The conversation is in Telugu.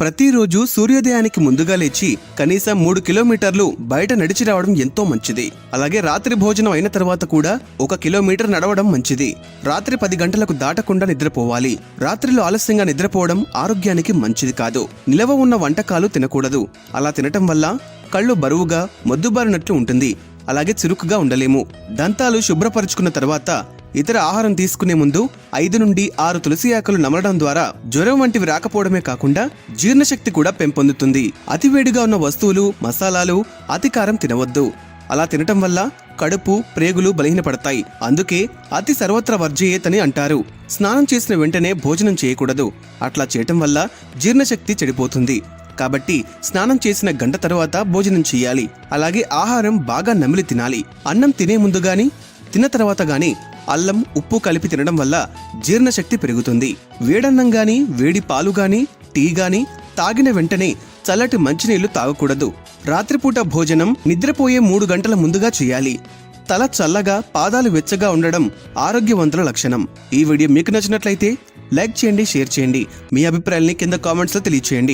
ప్రతిరోజు సూర్యోదయానికి ముందుగా లేచి కనీసం మూడు కిలోమీటర్లు బయట నడిచి రావడం ఎంతో మంచిది. అలాగే రాత్రి భోజనం అయిన తర్వాత కూడా ఒక కిలోమీటర్ నడవడం మంచిది. రాత్రి పది గంటలకు దాటకుండా నిద్రపోవాలి. రాత్రిలో ఆలస్యంగా నిద్రపోవడం ఆరోగ్యానికి మంచిది కాదు. నిలవ ఉన్న వంటకాలు తినకూడదు. అలా తినటం వల్ల కళ్ళు బరువుగా మొద్దుబారినట్లు ఉంటుంది. అలాగే చురుకుగా ఉండలేము. దంతాలు శుభ్రపరుచుకున్న తర్వాత ఇతర ఆహారం తీసుకునే ముందు ఐదు నుండి ఆరు తులసి ఆకులు నమలడం ద్వారా జ్వరం వంటివి రాకపోవడమే కాకుండా జీర్ణశక్తి కూడా పెంపొందుతుంది. అతివేడిగా ఉన్న వస్తువులు మసాలాలు అతి కారం తినవద్దు. అలా తినటం వల్ల కడుపు ప్రేగులు బలహీనపడతాయి. అందుకే అతి సర్వత్ర వర్జయేతని అంటారు. స్నానం చేసిన వెంటనే భోజనం చేయకూడదు. అట్లా చేయటం వల్ల జీర్ణశక్తి చెడిపోతుంది. కాబట్టి స్నానం చేసిన గంట తర్వాత భోజనం చేయాలి. అలాగే ఆహారం బాగా నమిలి తినాలి. అన్నం తినే ముందు గాని తిన్న తర్వాత గాని అల్లం ఉప్పు కలిపి తినడం వల్ల జీర్ణశక్తి పెరుగుతుంది. వేడన్నం గాని వేడి పాలు గాని టీ గాని తాగిన వెంటనే చల్లటి మంచినీళ్ళు తాగకూడదు. రాత్రిపూట భోజనం నిద్రపోయే మూడు గంటల ముందుగా చేయాలి. తల చల్లగా పాదాలు వెచ్చగా ఉండడం ఆరోగ్యవంతుల లక్షణం. ఈ వీడియో మీకు నచ్చినట్లయితే లైక్ చేయండి షేర్ చేయండి. మీ అభిప్రాయాల్ని కింద కామెంట్స్లో తెలియచేయండి.